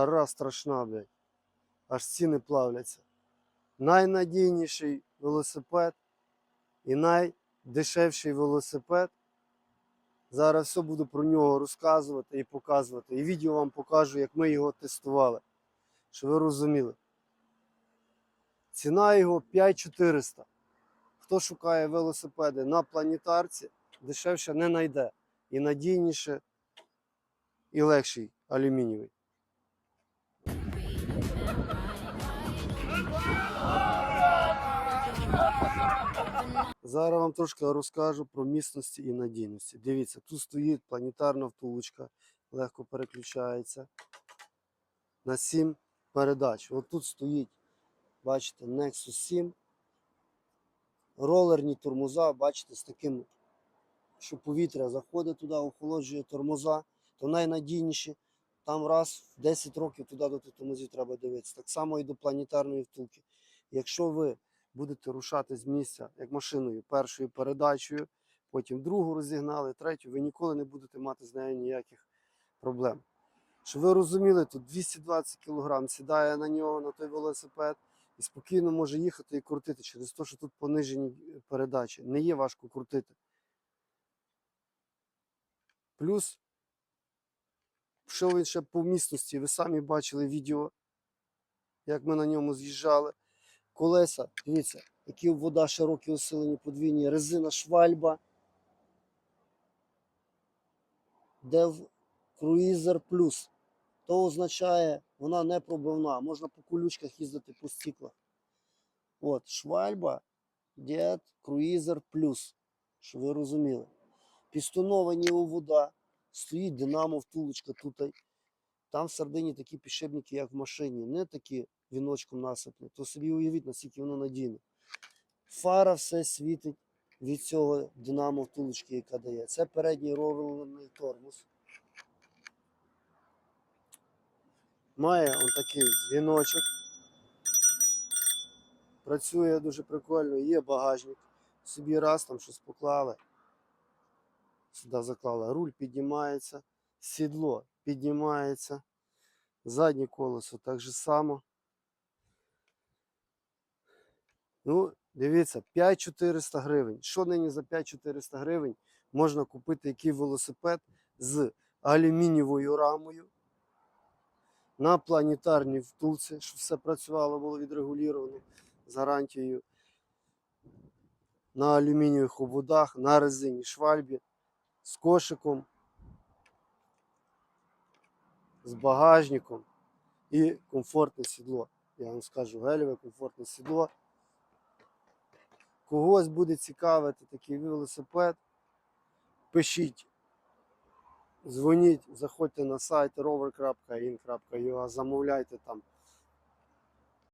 Гора страшна, блядь. Аж ціни плавляться. Найнадійніший велосипед і найдешевший велосипед. Зараз все буду про нього розказувати і показувати. І відео вам покажу, як ми його тестували. Щоб ви розуміли. Ціна його 5400. Хто шукає велосипеди на планетарці, дешевше не знайде. І надійніше, і легший алюмінієвий. Зараз вам трошки розкажу про міцності і надійності. Дивіться, тут стоїть планетарна втулочка, легко переключається на 7 передач. От тут стоїть, бачите, Nexus 7. Ролерні тормоза, бачите, з таким, що повітря заходить туди, охолоджує тормоза, то найнадійніші. Там раз в 10 років туди до тормозів треба дивитися. Так само і до планетарної втулки. Якщо ви будете рушати з місця, як машиною, першою передачею, потім другу розігнали, третю, ви ніколи не будете мати з нею ніяких проблем. Щоб ви розуміли, тут 220 кг сідає на нього, на той велосипед, і спокійно може їхати і крутити через те, що тут понижені е, передачі. Не є важко крутити. Плюс, що він ще по міцності, ви самі бачили відео, як ми на ньому з'їжджали. Колеса, дивіться, які вода широкі усилені подвійні, резина швальба. Dev Cruiser Plus. То означає, вона не пробивна. Можна по колючках їздити по стіклах. От, швальба Dead Cruiser Plus. Щоб ви розуміли. Пістоновані у вода. Стоїть динамо втулочка тут. Там в сардині такі підшипники, як в машині, не такі віночком насипні. То собі уявіть, наскільки воно надійне. Фара все світить від цього динамо втулочки, яка дає. Це передній ролерний тормоз. Має он такий дзвіночок. Працює дуже прикольно, є багажник. Собі раз там щось поклали. Сюди заклали. Руль піднімається, сідло піднімається. Заднє колесо так же само. Ну, дивіться, 5400 гривень. Що нині за 5400 гривень можна купити який велосипед з алюмінієвою рамою на планетарній втулці, щоб все працювало, було відрегулювано з гарантією. На алюмінієвих ободах, на резині швальбі, з кошиком, з багажником і комфортне сідло. Я вам скажу, гелеве комфортне сідло. Когось буде цікавити такий велосипед, пишіть, дзвоніть, заходьте на сайт rover.in.ua, замовляйте там